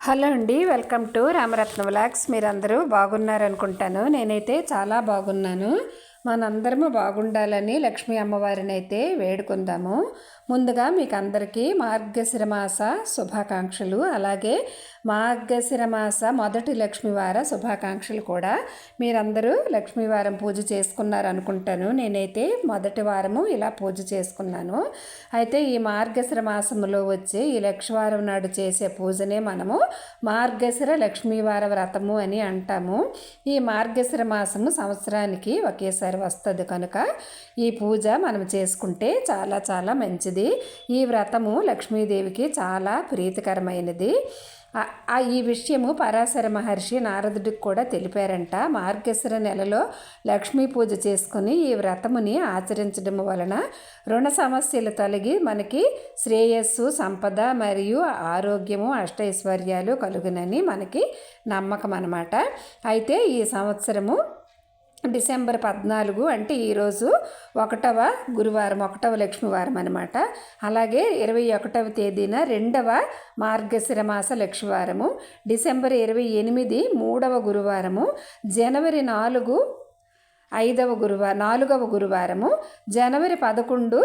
Hello అండి welcome to Ramaratna vlogs మీరందరూ బాగున్నారనుకుంటాను. నేనైతే చాలా బాగున్నాను. మనందరము బాగుండాలని లక్ష్మీ అమ్మవారిని అయితే వేడుకుందాము. ముందుగా మీకు అందరికీ మార్గశిర మాస శుభాకాంక్షలు అలాగే మార్గశిర మాస మొదటి లక్ష్మీవార శుభాకాంక్షలు కూడా మీరందరూ లక్ష్మీవారం పూజ చేసుకున్నారు అనుకుంటాను నేనైతే మొదటి వారము ఇలా పూజ చేసుకున్నాను. అయితే ఈ మార్గశిర మాసంలో వచ్చే ఈ లక్ష్మీవారం నాడు చేసే పూజనే మనము మార్గశిర లక్ష్మీవార వ్రతము అని అంటాము. ఈ మార్గశిర మాసము సంవత్సరానికి ఒకేసారి వస్తుంది కనుక ఈ పూజ మనం చేసుకుంటే చాలా చాలా మంచిది. ఈ వ్రతము లక్ష్మీదేవికి చాలా ప్రీతికరమైనది. ఈ విషయము పరాశర మహర్షి నారదుడికి కూడా తెలిపారంట. మార్గశిర నెలలో లక్ష్మీ పూజ చేసుకుని ఈ వ్రతముని ఆచరించడం వలన రుణ సమస్యలు తొలగి మనకి శ్రేయస్సు సంపద మరియు ఆరోగ్యము అష్టైశ్వర్యాలు కలుగునని మనకి నమ్మకం అన్నమాట. అయితే ఈ సంవత్సరము డిసెంబర్ పద్నాలుగు అంటే ఈరోజు ఒకటవ గురువారం ఒకటవ లక్ష్మీవారం అనమాట అలాగే ఇరవై ఒకటవ తేదీన రెండవ మార్గశిర మాస లక్ష్మీవారము డిసెంబర్ ఇరవై ఎనిమిది మూడవ గురువారము జనవరి నాలుగు ఐదవ గురువారం నాలుగవ గురువారము జనవరి పదకొండు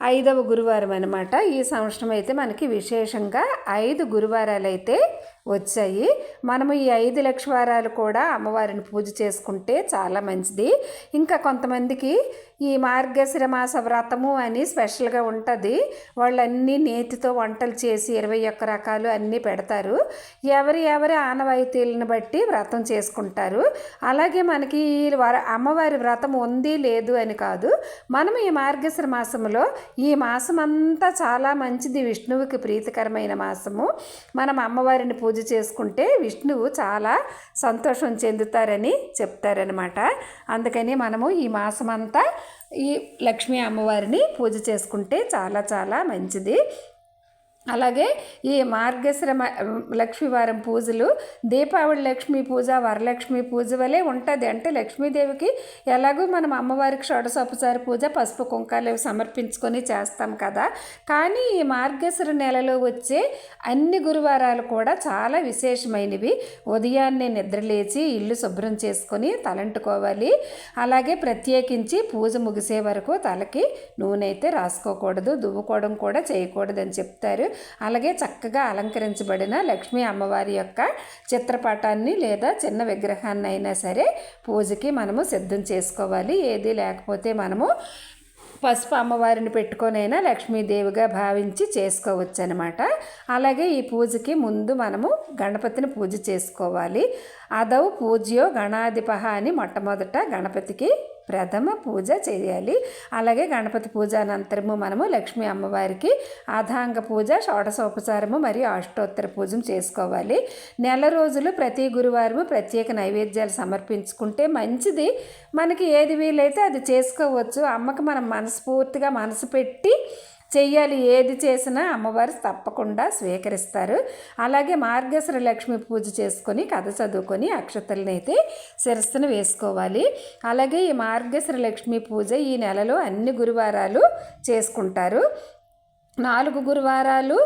ఐదవ గురువారం అనమాట ఈ సంవత్సరం అయితే మనకి విశేషంగా ఐదు గురువారాలు అయితే వచ్చాయి. మనము ఈ ఐదు లక్షవారాలు కూడా అమ్మవారిని పూజ చేసుకుంటే చాలా మంచిది. ఇంకా కొంతమందికి ఈ మార్గశిర మాస వ్రతము అని స్పెషల్గా ఉంటుంది. వాళ్ళన్నీ నేతితో వంటలు చేసి ఇరవై ఒక్క రకాలు అన్నీ పెడతారు. ఎవరి ఎవరి ఆనవాయితీలను బట్టి వ్రతం చేసుకుంటారు. అలాగే మనకి ఈ వర అమ్మవారి వ్రతం ఉంది లేదు అని కాదు. మనం ఈ మార్గశిర మాసంలో ఈ మాసం అంతా చాలా మంచిది. విష్ణువుకి ప్రీతికరమైన మాసము. మనం అమ్మవారిని పూజ పూజ చేసుకుంటే విష్ణువు చాలా సంతోషం చెందుతారని చెప్తారనమాట అందుకని మనము ఈ మాసం అంతా ఈ లక్ష్మీ అమ్మవారిని పూజ చేసుకుంటే చాలా చాలా మంచిది. అలాగే ఈ మార్గశ్రమ మ- లక్ష్మీవారం పూజలు దీపావళి లక్ష్మీ పూజ వరలక్ష్మి పూజ వలె ఉంటుంది. అంటే లక్ష్మీదేవికి ఎలాగో మనం అమ్మవారికి షోడశోపచార పూజ పసుపు కుంకాలు సమర్పించుకొని చేస్తాం కదా. కానీ ఈ మార్గశ్ర నెలలో వచ్చే అన్ని గురువారాలు కూడా చాలా విశేషమైనవి. ఉదయాన్నే నిద్రలేచి ఇల్లు శుభ్రం చేసుకొని తలంటుకోవాలి. అలాగే ప్రత్యేకించి పూజ ముగిసే వరకు తలకి నూనె అయితే రాసుకోకూడదు దువ్వుకోవడం కూడా చేయకూడదు అని చెప్తారు. అలాగే చక్కగా అలంకరించబడిన లక్ష్మీ అమ్మవారి యొక్క చిత్రపటాన్ని లేదా చిన్న విగ్రహాన్ని అయినా సరే పూజకి మనము సిద్ధం చేసుకోవాలి. ఏది లేకపోతే మనము పసుపు అమ్మవారిని పెట్టుకొనైనా లక్ష్మీదేవిగా భావించి చేసుకోవచ్చు అనమాట అలాగే ఈ పూజకి ముందు మనము గణపతిని పూజ చేసుకోవాలి. అదౌ పూజ్యో గణాధిపహ అని మొట్టమొదట గణపతికి ప్రథమ పూజ చేయాలి. అలాగే గణపతి పూజ అనంతరము మనము లక్ష్మీ అమ్మవారికి అధాంగ పూజ షోడశోపచారము మరియు అష్టోత్తర పూజను చేసుకోవాలి. నెల రోజులు ప్రతి గురువారము ప్రత్యేక నైవేద్యాలు సమర్పించుకుంటే మంచిది. మనకి ఏది వీలైతే అది చేసుకోవచ్చు. అమ్మకి మనం మనస్ఫూర్తిగా మనసు పెట్టి చెయ్యాలి ఏది చేసినా అమ్మవారు తప్పకుండా స్వీకరిస్తారు. అలాగే మార్గశ్ర లక్ష్మి పూజ చేసుకొని కథ చదువుకొని అక్షతలను అయితే శిరస్సును వేసుకోవాలి. అలాగే ఈ మార్గశ్ర లక్ష్మి పూజ ఈ నెలలో అన్ని గురువారాలు చేసుకుంటారు. నాలుగు గురువారాలు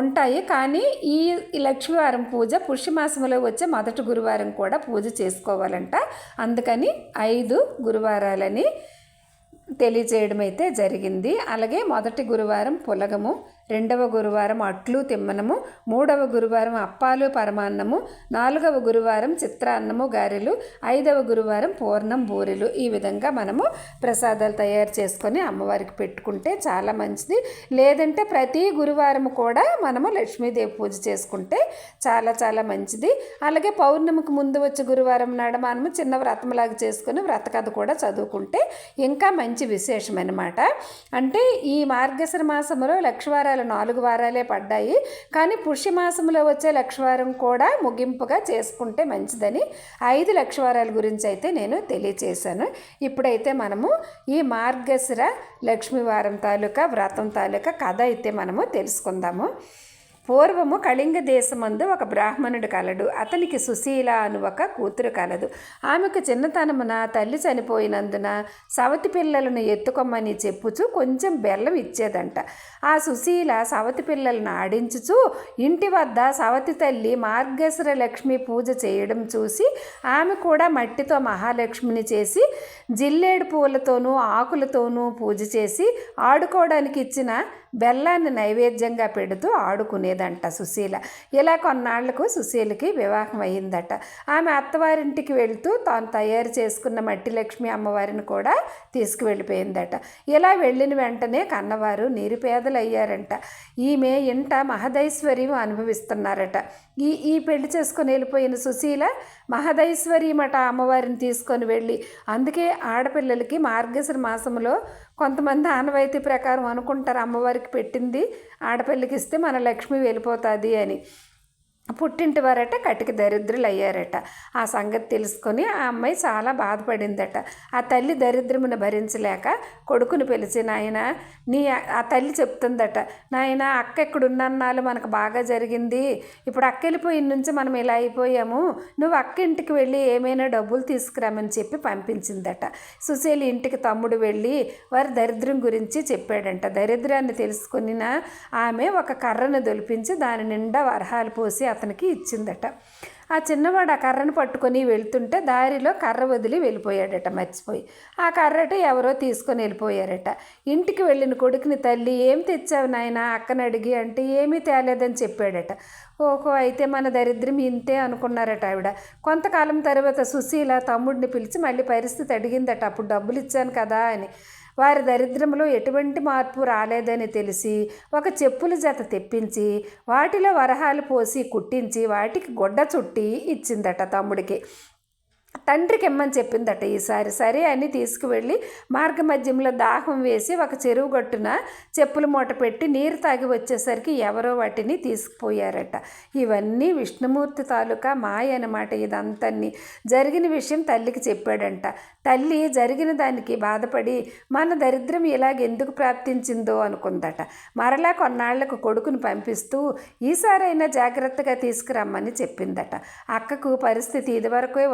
ఉంటాయి. కానీ ఈ లక్ష్మీవారం పూజ పుష్యమాసంలో వచ్చే మొదటి గురువారం కూడా పూజ చేసుకోవాలంట. అందుకని ఐదు గురువారాలని తెలియజేయడం అయితే జరిగింది. అలాగే మొదటి గురువారం పులగము రెండవ గురువారం అట్లు తిమ్మనము మూడవ గురువారం అప్పాలు పరమాన్నము నాలుగవ గురువారం చిత్రాన్నము గారెలు ఐదవ గురువారం పూర్ణం బూరెలు. ఈ విధంగా మనము ప్రసాదాలు తయారు చేసుకొని అమ్మవారికి పెట్టుకుంటే చాలా మంచిది. లేదంటే ప్రతి గురువారం కూడా మనము లక్ష్మీదేవి పూజ చేసుకుంటే చాలా చాలా మంచిది. అలాగే పౌర్ణమికి ముందు వచ్చే గురువారం నాడు మనము చిన్న వ్రతంలాగా చేసుకుని వ్రత కథ కూడా చదువుకుంటే ఇంకా మంచి విశేషం అనమాట అంటే ఈ మార్గశర మాసంలో లక్షవారాలు నాలుగు వారాలే పడ్డాయి. కానీ పుష్యమాసంలో వచ్చే లక్షవారం కూడా ముగింపుగా చేసుకుంటే మంచిదని ఐదు లక్షవారాల గురించి అయితే నేను తెలియచేశాను. ఇప్పుడైతే మనము ఈ మార్గశిర లక్ష్మీవారం తాలూకా వ్రతం తాలూకా కథ అయితే మనము తెలుసుకుందాము. పూర్వము కళింగ దేశమందు ఒక బ్రాహ్మణుడు కలడు. అతనికి సుశీల అను ఒక కూతురు కలదు. ఆమెకు చిన్నతనమున తల్లి చనిపోయినందున సవతి పిల్లలను ఎత్తుకొమ్మని చెప్పుచు కొంచెం బెల్లం ఇచ్చేదంట. ఆ సుశీల సవతి పిల్లలను ఆడించుచు ఇంటి వద్ద సవతి తల్లి మార్గేశ్వర లక్ష్మి పూజ చేయడం చూసి ఆమె కూడా మట్టితో మహాలక్ష్మిని చేసి జిల్లేడు పూలతోనూ ఆకులతోనూ పూజ చేసి ఆడుకోవడానికి ఇచ్చిన బెల్లాన్ని నైవేద్యంగా పెడుతూ ఆడుకునేదంట సుశీల. ఇలా కొన్నాళ్ళకు సుశీలకి వివాహం అయ్యిందట. ఆమె అత్తవారింటికి వెళ్తూ తాను తయారు చేసుకున్న మట్టిలక్ష్మి అమ్మవారిని కూడా తీసుకువెళ్ళిపోయిందట. ఇలా వెళ్ళిన వెంటనే కన్నవారు నిరుపేదలు అయ్యారంట ఈమె ఇంట మహదైశ్వర్యం అనుభవిస్తున్నారట. ఈ ఈ పెళ్ళి చేసుకుని వెళ్ళిపోయిన సుశీల మహదైశ్వర్యమట అమ్మవారిని తీసుకొని వెళ్ళి. అందుకే ఆడపిల్లలకి మార్గశిర మాసంలో కొంతమంది ఆనవాయితీ ప్రకారం అనుకుంటారు అమ్మవారికి పెట్టింది ఆడపిల్లకి ఇస్తే మన లక్ష్మి వెళ్ళిపోతుంది అని. పుట్టింటి వారట కటిక దరిద్రులు అయ్యారట ఆ సంగతి తెలుసుకొని ఆ అమ్మాయి చాలా బాధపడిందట. ఆ తల్లి దరిద్రమును భరించలేక కొడుకుని పిలిచి నాయన నీ ఆ తల్లి చెప్తుందట నాయన అక్క ఎక్కడున్నాళ్ళు మనకు బాగా జరిగింది. ఇప్పుడు అక్క వెళ్ళిపోయిన నుంచి మనం ఇలా అయిపోయాము. నువ్వు అక్క ఇంటికి వెళ్ళి ఏమైనా డబ్బులు తీసుకురామని చెప్పి పంపించిందట. సుశీలి ఇంటికి తమ్ముడు వెళ్ళి వారి దరిద్రం గురించి చెప్పాడంట. దరిద్రాన్ని తెలుసుకుని ఆమె ఒక కర్రను దొలిపించి దాని నిండా వరహాలు పోసి అతనికి ఇచ్చిందట. ఆ చిన్నవాడు ఆ కర్రను పట్టుకొని వెళ్తుంటే దారిలో కర్ర వదిలి వెళ్ళిపోయాడట మర్చిపోయి. ఆ కర్రట ఎవరో తీసుకొని వెళ్ళిపోయారట. ఇంటికి వెళ్ళిన కొడుకుని తల్లి ఏం తెచ్చావు నాయన? అక్కని అడిగి అంటే ఏమీ తేలేదని చెప్పాడట. ఓహో అయితే మన దరిద్రం ఇంతే అనుకున్నారట ఆవిడ. కొంతకాలం తర్వాత సుశీల తమ్ముడిని పిలిచి మళ్ళీ పరిస్థితి అడిగిందట. అప్పుడు డబ్బులు ఇచ్చాను కదా అని. వారి దరిద్రంలో ఎటువంటి మార్పు రాలేదని తెలిసి ఒక చెప్పుల జత తెప్పించి వాటిలో వరహాలు పోసి కుట్టించి వాటికి గుడ్డ చుట్టి ఇచ్చిందట తమ్ముడికి. తండ్రికి ఇమ్మని చెప్పిందట ఈసారి. సరే అని తీసుకువెళ్ళి మార్గమధ్యంలో దాహం వేసి ఒక చెరువు గట్టున చెప్పుల మూట పెట్టి నీరు తాగి వచ్చేసరికి ఎవరో వాటిని తీసుకుపోయారట. ఇవన్నీ విష్ణుమూర్తి తాలూకా మాయ అనమాట ఇదంతన్ని. జరిగిన విషయం తల్లికి చెప్పాడంట. తల్లి జరిగిన దానికి బాధపడి మన దరిద్రం ఇలాగెందుకు ప్రాప్తించిందో అనుకుందట. మరలా కొన్నాళ్ళకు కొడుకును పంపిస్తూ ఈసారైనా జాగ్రత్తగా తీసుకురమ్మని చెప్పిందట. అక్కకు పరిస్థితి ఇదివరకే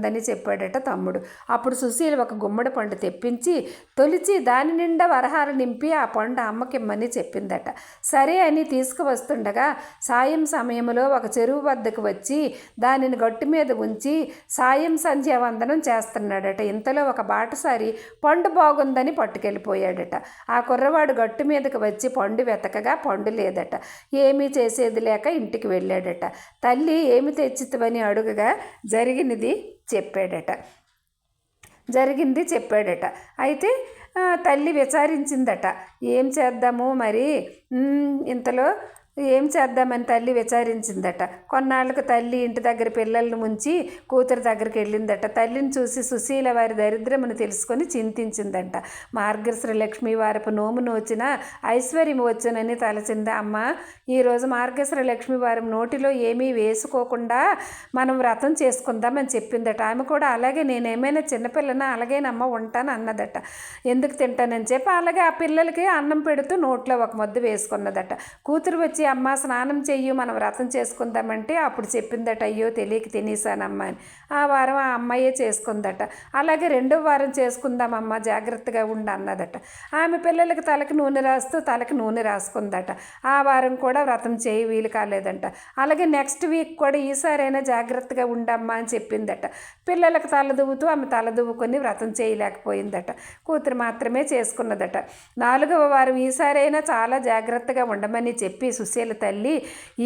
ఉందని చెప్పాడట తమ్ముడు. అప్పుడు సుశీల ఒక గుమ్మడి పండు తెప్పించి తొలిచి దాని నిండా వరహాలు నింపి ఆ పండు అమ్మకిమ్మని చెప్పిందట. సరే అని తీసుకువస్తుండగా సాయం సమయంలో ఒక చెరువు వద్దకు వచ్చి దానిని గట్టు మీద ఉంచి సాయం సంధ్యావందనం చేస్తున్నాడట. ఇంతలో ఒక బాటసారి పండు బాగుందని పట్టుకెళ్ళిపోయాడట. ఆ కుర్రవాడు గట్టు మీదకి వచ్చి పండు వెతకగా పండు లేదట. ఏమీ చేసేది లేక ఇంటికి వెళ్ళాడట. తల్లి ఏమి తెచ్చితవని అడుగగా జరిగినది చెప్పాడట. జరిగింది చెప్పాడట. అయితే తల్లి విచారించిందట. ఏం చేద్దాము మరి? ఇంతలో ఏం చేద్దామని తల్లి విచారించిందట. కొన్నాళ్ళకు తల్లి ఇంటి దగ్గర పిల్లల్ని ముంచి కూతురు దగ్గరికి వెళ్ళిందట. తల్లిని చూసి సుశీల వారి దరిద్రమును తెలుసుకొని చింతించిందంట. మార్గశ్రీ లక్ష్మి వారపు నోము నోచిన ఐశ్వర్యం వచ్చునని తలచింది. అమ్మ ఈరోజు మార్గశ్రీ లక్ష్మి వారి నోటిలో ఏమీ వేసుకోకుండా మనం వ్రతం చేసుకుందామని చెప్పిందట. ఆమె కూడా అలాగే నేనేమైనా చిన్నపిల్లన? అలాగేనమ్మ ఉంటాను అన్నదట. ఎందుకు తింటానని చెప్పి అలాగే ఆ పిల్లలకి అన్నం పెడుతూ నోట్లో ఒక ముద్ద వేసుకున్నదట. కూతురు వచ్చి అమ్మ స్నానం చెయ్యి మనం వ్రతం చేసుకుందామంటే అప్పుడు చెప్పిందట అయ్యో తెలియక తినేసానమ్మా అని. ఆ వారం ఆ అమ్మాయే చేసుకుందట. అలాగే రెండో వారం చేసుకుందామమ్మ జాగ్రత్తగా ఉండు అన్నదట. ఆమె పిల్లలకి తలకి నూనె రాస్తూ తలకి నూనె రాసుకుందట. ఆ వారం కూడా వ్రతం చేయి వీలు కాలేదంట. అలాగే నెక్స్ట్ వీక్ కూడా ఈసారైనా జాగ్రత్తగా ఉండమ్మా అని చెప్పిందట. పిల్లలకు తల దువ్వుతూ ఆమె తల దువ్వుకొని వ్రతం చేయలేకపోయిందట. కూతురు మాత్రమే చేసుకున్నదట. నాలుగవ వారం ఈసారైనా చాలా జాగ్రత్తగా ఉండమని చెప్పి సుశీల తల్లి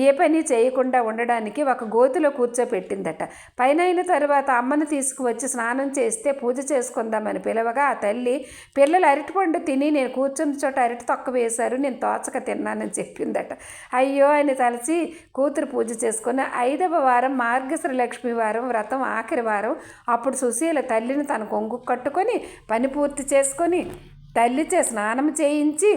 ఏ పని చేయకుండా ఉండడానికి ఒక గోతిలో కూర్చోపెట్టిందట. పైన అయిన తర్వాత అమ్మను తీసుకువచ్చి స్నానం చేస్తే పూజ చేసుకుందామని పిలవగా ఆ తల్లి పిల్లలు అరటిపండు తిని నేను కూర్చుని చోట అరటి తొక్క వేశారు నేను తోచక తిన్నానని చెప్పిందట. అయ్యో అని తలచి కూతురు పూజ చేసుకుని ఐదవ వారం మార్గశ్ర లక్ష్మి వారం వ్రతం ఆఖరి వారం అప్పుడు సుశీల తల్లిని తన కొంగు కట్టుకొని పని పూర్తి చేసుకొని తల్లిచే స్నానం చేయించి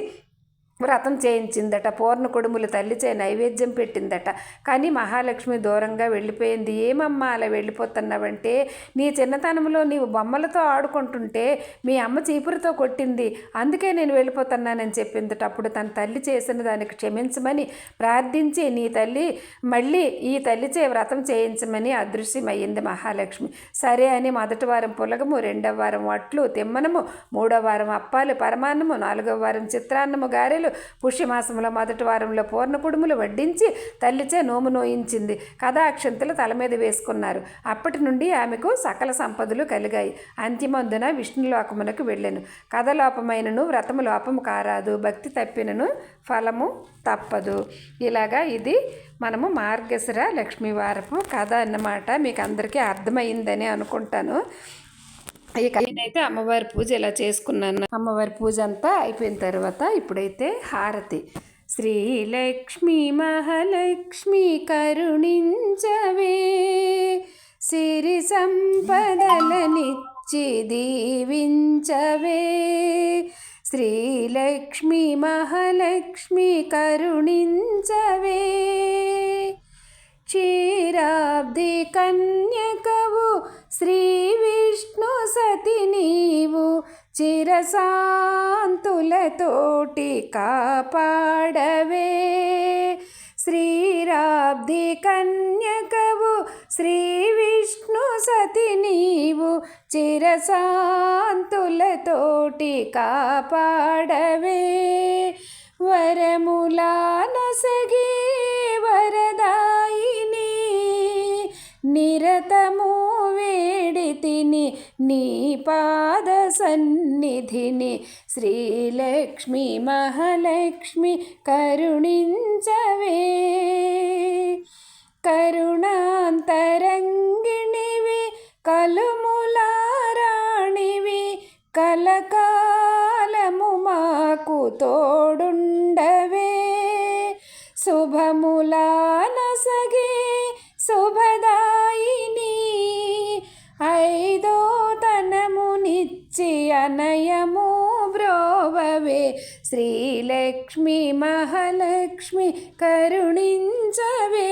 వ్రతం చేయించిందట పూర్ణ కుడుములు తల్లిచే నైవేద్యం పెట్టిందట. కానీ మహాలక్ష్మి దూరంగా వెళ్ళిపోయింది. ఏమమ్మా అలా వెళ్ళిపోతున్నావంటే నీ చిన్నతనంలో నీవు బొమ్మలతో ఆడుకుంటుంటే మీ అమ్మ చీపురుతో కొట్టింది. అందుకే నేను వెళ్ళిపోతున్నానని చెప్పిందట. అప్పుడు తన తల్లి చేసిన దానికి క్షమించమని ప్రార్థించి నీ తల్లి మళ్ళీ ఈ తల్లిచే వ్రతం చేయించమని అదృశ్యమయ్యింది మహాలక్ష్మి. సరే అని మొదటి వారం పులగము రెండవ వారం వట్లు తిమ్మనము మూడవ వారం అప్పాలు పరమాన్నము నాలుగవ వారం చిత్రాన్నము గారెలు పుష్యమాసంలో మొదటి వారంలో పూర్ణ కుడుములు వడ్డించి తల్లిచే నోము నోయించింది. కథాక్షంతులు తల మీద వేసుకున్నారు. అప్పటి నుండి ఆమెకు సకల సంపదలు కలిగాయి. అంతిమందున విష్ణులోకమునకు వెళ్ళాను. కథ లోపమైనను వ్రతము లోపము కారాదు. భక్తి తప్పినను ఫలము తప్పదు. ఇలాగా ఇది మనము మార్గశిర లక్ష్మీవారపు కథ అన్నమాట. మీకు అందరికీ అర్థమైందని అనుకుంటాను. ఇక నేనైతే అమ్మవారి పూజ ఇలా చేసుకున్నాను. అమ్మవారి పూజ అంతా అయిపోయిన తర్వాత ఇప్పుడైతే హారతి. శ్రీలక్ష్మి మహాలక్ష్మి కరుణించవే. సిరి సంపదలనిచ్చి దీవించవే. శ్రీలక్ష్మి మహాలక్ష్మి కరుణించవే. క్షీరాబ్ది కన్యకవు శ్రీ విష్ణు సతి నీవు చిరశాంతులతోటి కాపాడవే. శ్రీరాబ్ది కన్యకవు శ్రీ విష్ణు సతి నీవు చిరశాంతులతోటి కాపాడవే. వరములా నసగే నిరతము వేడి తిని నీ పాద సన్నిధిని శ్రీలక్ష్మి మహాలక్ష్మి కరుణించవే కరుణాంతరంగిణివి కలుములారాణివి కలకాలము మాకు తోడుండవే శుభములా నసగే శ్రీలక్ష్మి మహాలక్ష్మి కరుణించవే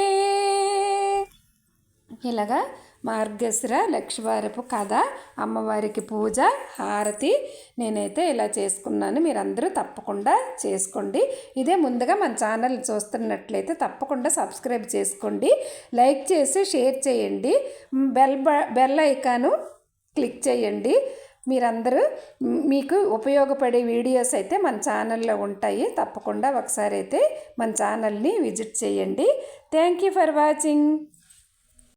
ఇలాగా మార్గశిర లక్ష్మీవారపు కథ అమ్మవారికి పూజ హారతి నేనైతే ఇలా చేసుకున్నాను మీరందరూ తప్పకుండా చేసుకోండి ఇదే ముందుగా మన ఛానల్ చూస్తున్నట్లయితే తప్పకుండా సబ్స్క్రైబ్ చేసుకోండి లైక్ చేసి షేర్ చేయండి బెల్ బ- బెల్ ఐకాను క్లిక్ చేయండి మీరందరూ మీకు ఉపయోగపడే వీడియోస్ అయితే మన ఛానల్లో ఉంటాయి. తప్పకుండా ఒకసారి అయితే మన ఛానల్ని విజిట్ చేయండి. Thank you for watching.